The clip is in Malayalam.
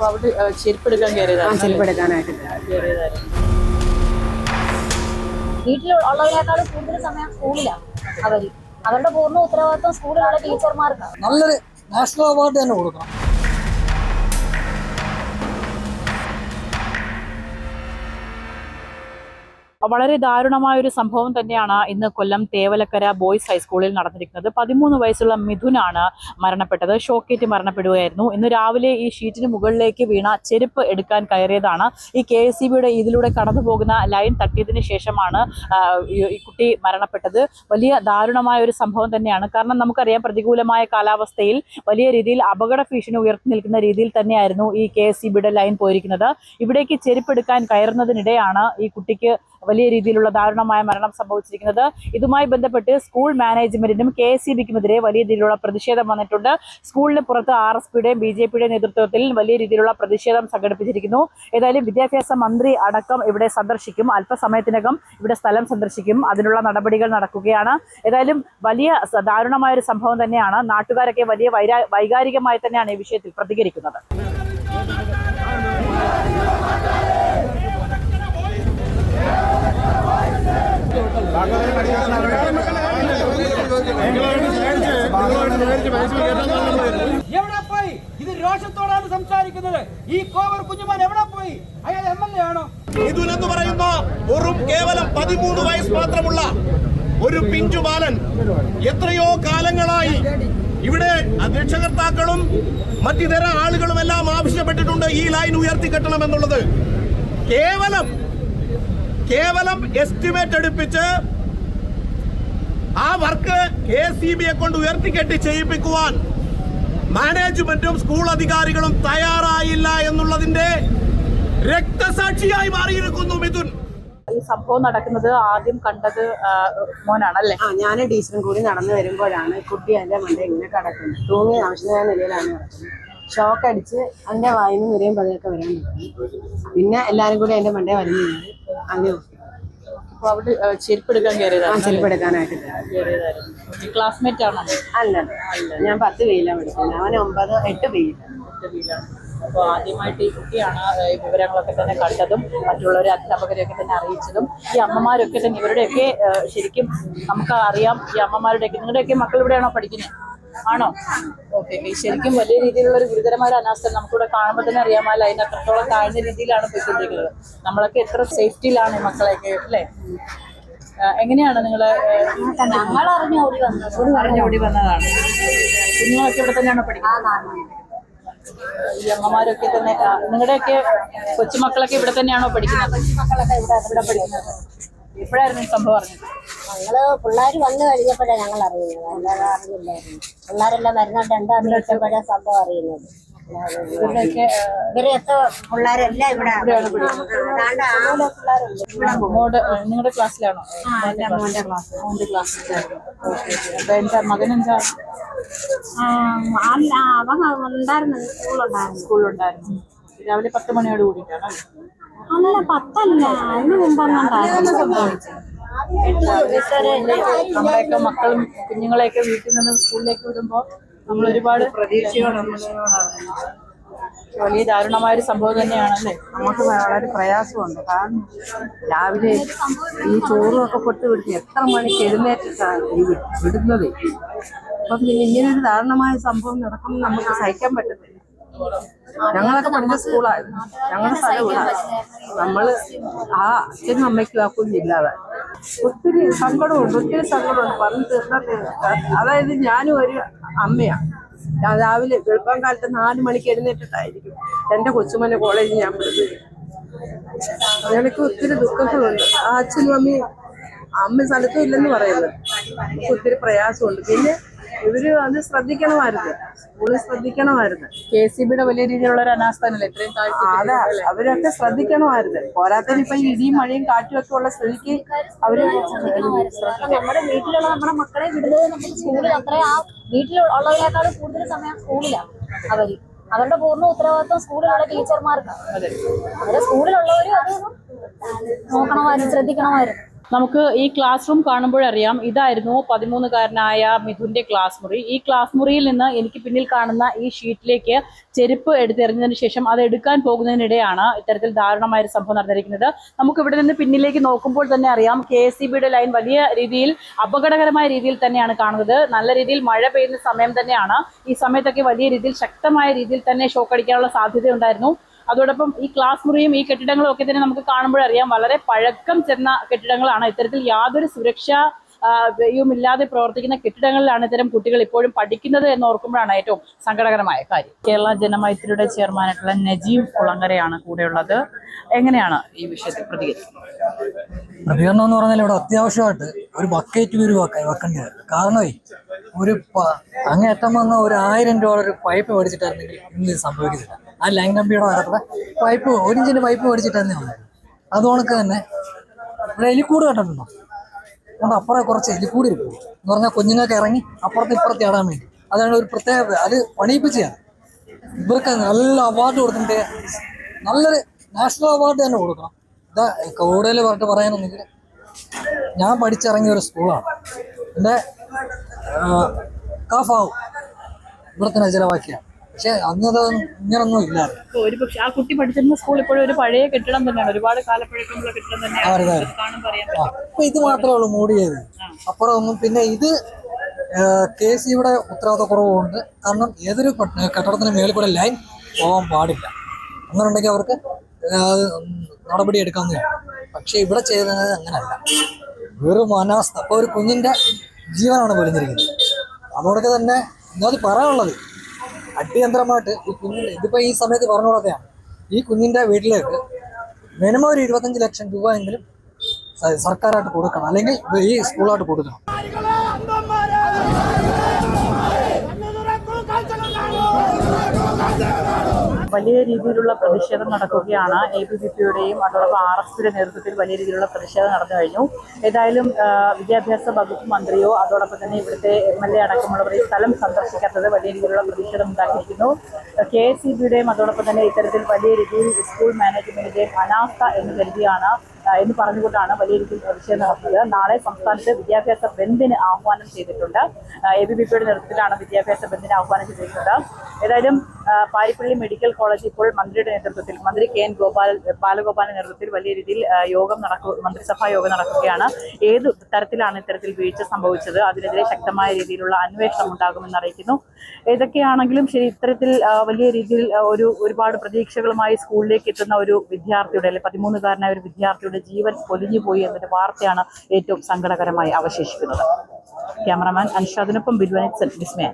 അപ്പൊ അവിടെ ഏഹ്, ചെരുപ്പെടുക്കാൻ കയറിയതാണ് ചെരുപ്പെടുക്കാനായിട്ട് കയറിയതായിരുന്നു. വീട്ടിലുള്ളവരെക്കാളും കൂടുതൽ സമയം സ്കൂളിലാണ് അവർ. അവരുടെ പൂർണ ഉത്തരവാദിത്വം സ്കൂളിലുള്ള ടീച്ചർമാർക്കാണ് നല്ലൊരു നാഷണൽ അവാർഡ് തന്നെ കൊടുക്കണം. വളരെ ദാരുണമായ ഒരു സംഭവം തന്നെയാണ് ഇന്ന് കൊല്ലം തേവലക്കര ബോയ്സ് ഹൈസ്കൂളിൽ നടന്നിരിക്കുന്നത്. പതിമൂന്ന് വയസ്സുള്ള മിഥുനാണ് മരണപ്പെട്ടത്. ഷോക്കേറ്റ് മരണപ്പെടുകയായിരുന്നു. ഇന്ന് രാവിലെ ഈ ഷീറ്റിന് മുകളിലേക്ക് വീണ ചെരുപ്പ് എടുക്കാൻ കയറിയതാണ്. ഈ കെ എസ് ഇതിലൂടെ കടന്നു പോകുന്ന ലൈൻ തട്ടിയതിന് ശേഷമാണ് ഈ ഈ കുട്ടി മരണപ്പെട്ടത്. വലിയ ദാരുണമായ ഒരു സംഭവം തന്നെയാണ്. കാരണം നമുക്കറിയാം പ്രതികൂലമായ കാലാവസ്ഥയിൽ വലിയ രീതിയിൽ അപകട ഭീഷണി ഉയർത്തി നിൽക്കുന്ന രീതിയിൽ തന്നെയായിരുന്നു ഈ കെ എസ് ലൈൻ പോയിരിക്കുന്നത്. ഇവിടേക്ക് ചെരുപ്പെടുക്കാൻ കയറുന്നതിനിടെയാണ് ഈ കുട്ടിക്ക് വലിയ രീതിയിലുള്ള ദാരുണമായ മരണം സംഭവിച്ചിരിക്കുന്നത്. ഇതുമായി ബന്ധപ്പെട്ട് സ്കൂൾ മാനേജ്മെന്റിനും കെ എസ് സി ബിക്കുമെതിരെ വലിയ രീതിയിലുള്ള പ്രതിഷേധം വന്നിട്ടുണ്ട്. സ്കൂളിന് പുറത്ത് ആർ എസ് പിയുടെയും ബി ജെ പിയുടെയും നേതൃത്വത്തിൽ വലിയ രീതിയിലുള്ള പ്രതിഷേധം സംഘടിപ്പിച്ചിരിക്കുന്നു. ഏതായാലും വിദ്യാഭ്യാസ മന്ത്രി അടക്കം ഇവിടെ സന്ദർശിക്കും. അല്പസമയത്തിനകം ഇവിടെ സ്ഥലം സന്ദർശിക്കും. അതിനുള്ള നടപടികൾ നടക്കുകയാണ്. ഏതായാലും വലിയ ദാരുണമായ ഒരു സംഭവം തന്നെയാണ്. നാട്ടുകാരൊക്കെ വലിയ വൈകാരികമായി തന്നെയാണ് ഈ വിഷയത്തിൽ പ്രതികരിക്കുന്നത്. എവിടെ പോയി ഇത് രോഷത്തോടാണ് സംസാരിക്കുന്നത്. ഈ കോവർ കുഞ്ഞുമാൻ എവിടെ പോയി അയാൾ എം എൽ എ ആണോ? ഇതുനെന്ന് പറയുന്ന വെറും കേവലം പതിമൂന്ന് വയസ്സ് മാത്രമുള്ള ഒരു പിഞ്ചു ബാലൻ എത്രയോ കാലങ്ങളായി ഇവിടെ രക്ഷകർത്താക്കളും മറ്റിതര ആളുകളും എല്ലാം ആവശ്യപ്പെട്ടിട്ടുണ്ട് ഈ ലൈൻ ഉയർത്തിക്കെട്ടണമെന്നുള്ളത്. കേവലം കേവലം എസ്റ്റിമേറ്റ് എടുപ്പിച്ച് ആ വർക്ക് കെ സി ബിയെ കൊണ്ട് ഉയർത്തിക്കെട്ടി ചെയ്യിപ്പിക്കുവാൻ മാനേജ്മെന്റും സ്കൂൾ അധികാരികളും തയ്യാറായില്ല എന്നുള്ളതിന്റെ രക്തസാക്ഷിയായി മാറിയിരിക്കുന്നു മിഥുൻ. ഈ സംഭവം നടക്കുന്നത് ആദ്യം കണ്ടത് മോനാണ് മോനാണല്ലേ? ആ ഞാൻ ടീച്ചറും കൂടി നടന്നു വരുമ്പോഴാണ് കുട്ടി എന്റെ മണ്ട ഇങ്ങനെ കിടക്കുന്നത്. തൂങ്ങി ആവശ്യമായ നിലയിലാണ് നടക്കുന്നത് ഷോക്ക് അടിച്ച് അതിന്റെ വായിന്ന് നിരയും പതിയൊക്കെ വരാൻ തുടങ്ങി. പിന്നെ എല്ലാവരും കൂടി എന്റെ മണ്ടയെ വലിഞ്ഞു അങ്ങനെ അവിടെ ചെരുപ്പെടുക്കാൻ കയറിയതാണ് ചെരുപ്പെടുക്കാനായിട്ട് കയറിയതായിരുന്നു. ക്ലാസ്മേറ്റ് ആണോ? അല്ല ഞാൻ പത്ത് വെയിലാണ് പഠിക്കുന്നത്. അവൻ ഒമ്പത് എട്ട് വെയിലാണ്. അപ്പോൾ ആദ്യമായിട്ട് ഈ കുട്ടിയാണ് ഈ വിവരങ്ങളൊക്കെ തന്നെ കണ്ടതും മറ്റുള്ളവരെ അധ്യാപകരെയൊക്കെ തന്നെ അറിയിച്ചതും. ഈ അമ്മമാരൊക്കെ തന്നെ ഇവരുടെയൊക്കെ ശരിക്കും നമുക്ക് അറിയാം ഈ അമ്മമാരുടെയൊക്കെ നിങ്ങളുടെയൊക്കെ മക്കൾ ഇവിടെയാണോ പഠിക്കുന്നത്? ആണോ? ഓക്കെ ശരിക്കും വലിയ രീതിയിലുള്ള ഒരു ഗുരുതരമായ ഒരു അനാസ്ഥ നമുക്കിവിടെ കാണുമ്പോൾ തന്നെ അറിയാമല്ലോ അതിന് അത്രത്തോളം താഴ്ന്ന രീതിയിലാണ് പോയിക്കൊണ്ടിരിക്കുന്നത്. നമ്മളൊക്കെ എത്ര സേഫ്റ്റിയിലാണ് മക്കളൊക്കെ മക്കളെയൊക്കെ അല്ലേ? എങ്ങനെയാണ് നിങ്ങൾ ഞങ്ങൾ അറിഞ്ഞു ഓടി വന്നത്. അറിഞ്ഞോടി വന്നതാണ്. കുഞ്ഞുങ്ങളൊക്കെ ഇവിടെ തന്നെയാണോ പഠിക്കുന്നത്? ഈ അമ്മമാരൊക്കെ തന്നെ നിങ്ങളുടെയൊക്കെ കൊച്ചുമക്കളൊക്കെ ഇവിടെ തന്നെയാണോ പഠിക്കുന്നത്? കൊച്ചുമക്കളൊക്കെ ഇവിടെ ഇവിടെ പഠിക്കുന്നത്. എപ്പോഴായിരുന്നു ഈ സംഭവം അറിഞ്ഞത്. ഞങ്ങൾ പിള്ളേർ വന്നു കഴിഞ്ഞപ്പോഴാണ് ഞങ്ങൾ അറിയുന്നത്. അല്ലാതെ അറിഞ്ഞില്ലായിരുന്നു പിള്ളേരെല്ലാം വരുന്നുണ്ട് എന്താ വെച്ചപ്പോഴാണ് സംഭവം അറിയുന്നത്? ഇവരെയൊക്കെ പിള്ളേരെല്ലാം ഇവിടെ അതാണ്ട് ആ പിള്ളേരുണ്ട്. മോഡ് നിങ്ങളുടെ ക്ലാസ്സിലാണോ? മോന്റെ ക്ലാസ് മോന്റെ ക്ലാസ്സിലായിരുന്നു. ഓക്കെ അപ്പൊ എന്താ മകൻ എന്താ? അല്ല അവൻ ഉണ്ടായിരുന്നു സ്കൂളുണ്ടായിരുന്നു സ്കൂളിലുണ്ടായിരുന്നു. രാവിലെ പത്ത് മണിയോട് കൂടിയിട്ടാണ്. അല്ല പത്തല്ല. അതിന് മുമ്പ് മക്കളും കുഞ്ഞുങ്ങളെയൊക്കെ വീട്ടിൽ നിന്ന് സ്കൂളിലേക്ക് വിടുമ്പോൾ നമ്മൾ ഒരുപാട് പ്രതീക്ഷയോടെ വലിയ ദാരുണമായ ഒരു സംഭവം തന്നെയാണല്ലേ? നമുക്ക് വളരെ പ്രയാസമുണ്ട്. കാരണം രാവിലെ ഈ ചോറുമൊക്കെ പൊട്ട് വിടുത്തി എത്ര മണിക്ക് എഴുന്നേറ്റിട്ടാണ് ഈ വിടുന്നത്? അപ്പം പിന്നെ ഇങ്ങനെ ഒരു ദാരുണമായ സംഭവം നടക്കുമ്പോൾ നമുക്ക് സഹിക്കാൻ പറ്റത്തില്ല. ഞങ്ങളൊക്കെ പഠിച്ച സ്കൂളായിരുന്നു. ഞങ്ങളുടെ സ്ഥലം ഇവിടെ നമ്മൾ ആ അച്ഛനും അമ്മയ്ക്കും ആ കുഞ്ഞില്ലാതെ ഒത്തിരി സങ്കടമുണ്ട് ഒത്തിരി സങ്കടമുണ്ട്. പറഞ്ഞു തീർന്നത് അതായത് ഞാനും ഒരു അമ്മയാണ് ഞാൻ രാവിലെ വെളുപ്പം കാലത്ത് നാല് മണിക്ക് എഴുന്നേറ്റിട്ടായിരിക്കും. എന്റെ കൊച്ചുമോനെ കോളേജിൽ ഞാൻ പഠിപ്പിക്കും എനിക്ക് ഒത്തിരി ദുഃഖങ്ങളുണ്ട്. ആ അച്ഛനും അമ്മയും അമ്മ സ്ഥലത്തും ഇല്ലെന്ന് പറയുന്നത്. ഒത്തിരി പ്രയാസമുണ്ട്. പിന്നെ ഇവർ അത് ശ്രദ്ധിക്കണമായിരുന്നു. സ്കൂളിൽ ശ്രദ്ധിക്കണമായിരുന്നു. കെ സി ബിയുടെ വലിയ രീതിയിലുള്ള ഒരു അനാസ്ഥാനല്ലേ? ഇത്രയും അതെ. അവരൊക്കെ ശ്രദ്ധിക്കണമായിരുന്നു. പോരാത്തതിന് ഇപ്പൊ ഇടിയും മഴയും കാറ്റും ഒക്കെ ഉള്ള സ്ഥിതിക്ക് അവർ നമ്മുടെ വീട്ടിലുള്ള നമ്മുടെ മക്കളെ വിടുന്നത് നമുക്ക് സ്കൂളിൽ അത്ര ആ വീട്ടിലുള്ളവരെക്കാളും കൂടുതൽ സമയം സ്കൂളിലാണ് അവർ. അവരുടെ പൂർണ ഉത്തരവാദിത്വം സ്കൂളിലുള്ള ടീച്ചർമാർക്കാണ് അവരെ സ്കൂളിലുള്ളവരും അത് നോക്കണമായിരുന്നു ശ്രദ്ധിക്കണമായിരുന്നു. നമുക്ക് ഈ ക്ലാസ് റൂം കാണുമ്പോഴറിയാം ഇതായിരുന്നു പതിമൂന്നുകാരനായ മിഥുന്റെ ക്ലാസ് മുറി. ഈ ക്ലാസ് മുറിയിൽ നിന്ന് എനിക്ക് പിന്നിൽ കാണുന്ന ഈ ഷീറ്റിലേക്ക് ചെരുപ്പ് എടുത്തെറിഞ്ഞതിന് ശേഷം അത് എടുക്കാൻ പോകുന്നതിനിടെയാണ് ഇത്തരത്തിൽ ദാരുണമായ ഒരു സംഭവം നടന്നിരിക്കുന്നത്. നമുക്ക് ഇവിടെ നിന്ന് പിന്നിലേക്ക് നോക്കുമ്പോൾ തന്നെ അറിയാം കെ എസ് ലൈൻ വലിയ രീതിയിൽ അപകടകരമായ രീതിയിൽ തന്നെയാണ് കാണുന്നത്. നല്ല രീതിയിൽ മഴ പെയ്യുന്ന സമയം തന്നെയാണ്. ഈ സമയത്തൊക്കെ വലിയ രീതിയിൽ ശക്തമായ രീതിയിൽ തന്നെ ഷോക്ക് അടിക്കാനുള്ള സാധ്യത ഉണ്ടായിരുന്നു അതോടൊപ്പം ഈ ക്ലാസ് മുറിയും ഈ കെട്ടിടങ്ങളും ഒക്കെ തന്നെ നമുക്ക് കാണുമ്പോഴറിയാം വളരെ പഴക്കം ചെന്ന കെട്ടിടങ്ങളാണ് ഇത്തരത്തിൽ യാതൊരു സുരക്ഷ ഇല്ലാതെ പ്രവർത്തിക്കുന്ന കെട്ടിടങ്ങളിലാണ് ഇത്തരം കുട്ടികൾ ഇപ്പോഴും പഠിക്കുന്നത് എന്ന് ഓർക്കുമ്പോഴാണ് ഏറ്റവും സങ്കടകരമായ കാര്യം. കേരള ജനമൈത്രിയുടെ ചെയർമാനായിട്ടുള്ള നജീം കുളങ്ങരയാണ് കൂടെയുള്ളത്. എങ്ങനെയാണ് ഈ വിഷയത്തിൽ പ്രതികരിക്കുന്നത്? പ്രതികരണം എന്ന് പറഞ്ഞാൽ ഇവിടെ അത്യാവശ്യമായിട്ട് ഒരു ബക്കറ്റ് വെക്ക വെക്കേണ്ടത്. കാരണമേ ഒരു അങ്ങേറ്റം വന്ന ഒരു ആയിരം രൂപ ഒരു പൈപ്പ് മേടിച്ചിട്ടായിരുന്നെങ്കിൽ ഇന്ന് സംഭവിക്കുന്നില്ല. ആ ലൈൻ കമ്പിയുടെ അകത്തുള്ള പൈപ്പ് ഒരു ഇഞ്ചിന്റെ പൈപ്പ് മേടിച്ചിട്ട് തന്നെ വന്നു അത് ഉണക്ക് തന്നെ. ഇവിടെ എലിക്കൂട് കണ്ടിട്ടുണ്ടോ? അതുകൊണ്ട് അപ്പുറം കുറച്ച് എലിക്കൂടി ഇരിക്കും എന്ന് പറഞ്ഞാൽ കുഞ്ഞുങ്ങൾക്ക് ഇറങ്ങി അപ്പുറത്ത് ഇപ്പുറത്ത് ഇടാൻ വേണ്ടി. അതാണ് ഒരു പ്രത്യേക അത് പണിയിപ്പിച്ചതാണ്. ഇവർക്ക് നല്ല അവാർഡ് കൊടുത്തിട്ട് നല്ലൊരു നാഷണൽ അവാർഡ് തന്നെ കൊടുക്കണം. ഇതാ കൂടുതൽ പറഞ്ഞിട്ട് പറയാനൊന്നെങ്കിൽ ഞാൻ പഠിച്ചിറങ്ങിയ ഒരു സ്കൂളാണ് എന്റെ കഫാവും. ഇവിടെ തന്നെ ചിലവാക്കിയാണ് പക്ഷെ അന്നത് ഇങ്ങനൊന്നും ഇല്ലായിരുന്നു. ഇപ്പൊ ഒരു പക്ഷെ ആ കുട്ടി പഠിച്ചിരുന്ന സ്കൂൾ ഇപ്പോഴും ഒരു പഴയ കെട്ടിടം തന്നെയാണ്. ഒരുപാട് കാലപ്പഴക്കമുള്ള കെട്ടിടം തന്നെയാണ്. അതെ. ഇത് കാണുമ്പോൾ അറിയാൻ ആ അപ്പൊ ഇത് മാത്രമേ ഉള്ളൂ മൂടിയത് അപ്പുറം ഒന്നും പിന്നെ ഇത് കെ സിയുടെ ഉത്തരവാദിത്തക്കുറവുണ്ട്. കാരണം ഏതൊരു പട്ട- കെട്ടിടത്തിന് മേളിൽ കൂടെ ലൈൻ പോകാൻ പാടില്ല. അങ്ങനെയുണ്ടെങ്കിൽ അവർക്ക് അത് നടപടി എടുക്കാവുന്നതാണ് പക്ഷെ ഇവിടെ ചെയ്തത് അങ്ങനല്ല. വെറും അനാസ്ഥ. അപ്പോൾ ഒരു കുഞ്ഞിന്റെ ജീവനാണ് പൊലിഞ്ഞിരിക്കുന്നത്. അതോടൊക്കെ തന്നെ ഇന്നത് പറയാനുള്ളത്. അടിയന്തരമായിട്ട് ഈ കുഞ്ഞിന്റെ ഇതിപ്പോ ഈ സമയത്ത് പറഞ്ഞുകൂടാതെയാണ് ഈ കുഞ്ഞിന്റെ വീട്ടിലേക്ക് മിനിമം ഒരു ഇരുപത്തഞ്ച് ലക്ഷം രൂപ എങ്കിലും സർക്കാരായിട്ട് കൊടുക്കണം. അല്ലെങ്കിൽ ഈ സ്കൂളായിട്ട് കൊടുക്കണം. വലിയ രീതിയിലുള്ള പ്രതിഷേധം നടക്കുകയാണ്. എ ബി വി പിയുടെയും അതോടൊപ്പം ആർ എസ് പിയുടെ നേതൃത്വത്തിൽ വലിയ രീതിയിലുള്ള പ്രതിഷേധം നടന്നു കഴിഞ്ഞു. ഏതായാലും വിദ്യാഭ്യാസ വകുപ്പ് മന്ത്രിയോ അതോടൊപ്പം തന്നെ ഇവിടുത്തെ എം എൽ എ അടക്കമുള്ളവർ ഈ സ്ഥലം സന്ദർശിക്കാത്തത് വലിയ രീതിയിലുള്ള പ്രതിഷേധം ഉണ്ടാക്കിയിരിക്കുന്നു. കെ എസ് സി ബിയുടെയും അതോടൊപ്പം തന്നെ ഇത്തരത്തിൽ വലിയ രീതിയിൽ സ്കൂൾ മാനേജ്മെന്റിന്റെയും അനാസ്ഥ എന്ന് കരുതിയാണ് എന്ന് പറഞ്ഞുകൊണ്ടാണ് വലിയ രീതിയിൽ പ്രതിഷേധം നടത്തുന്നത് നാളെ സംസ്ഥാനത്ത് വിദ്യാഭ്യാസ ബന്ദിന് ആഹ്വാനം ചെയ്തിട്ടുണ്ട്. എ ബി വി പിയുടെ നേതൃത്വത്തിലാണ് വിദ്യാഭ്യാസ ബന്ദിന് ആഹ്വാനം ചെയ്തിട്ടുണ്ട് ഏതായാലും പാരിപ്പള്ളി മെഡിക്കൽ കോളേജ് ഇപ്പോൾ മന്ത്രിയുടെ നേതൃത്വത്തിൽ മന്ത്രി കെ എൻ ഗോപാൽ ബാലഗോപാലിന്റെ നേതൃത്വത്തിൽ വലിയ രീതിയിൽ യോഗം നടക്കു മന്ത്രിസഭാ യോഗം നടക്കുകയാണ്. ഏത് തരത്തിലാണ് ഇത്തരത്തിൽ വീഴ്ച സംഭവിച്ചത്? അതിനെതിരെ ശക്തമായ രീതിയിലുള്ള അന്വേഷണം ഉണ്ടാകുമെന്ന് അറിയിക്കുന്നു. ഏതൊക്കെയാണെങ്കിലും ശരി ഇത്തരത്തിൽ വലിയ രീതിയിൽ ഒരു ഒരുപാട് പ്രതീക്ഷകളുമായി സ്കൂളിലേക്ക് എത്തുന്ന ഒരു വിദ്യാർത്ഥിയുടെ അല്ലെങ്കിൽ പതിമൂന്നുകാരനായ ഒരു വിദ്യാർത്ഥിയുടെ ജീവൻ പൊലിഞ്ഞു പോയി എന്നൊരു വാർത്തയാണ് ഏറ്റവും സങ്കടകരമായി അവശേഷിക്കുന്നത്. ക്യാമറമാൻ അൻഷാദിനൊപ്പം ബിൽവനിക്സൻ വിസ്മയ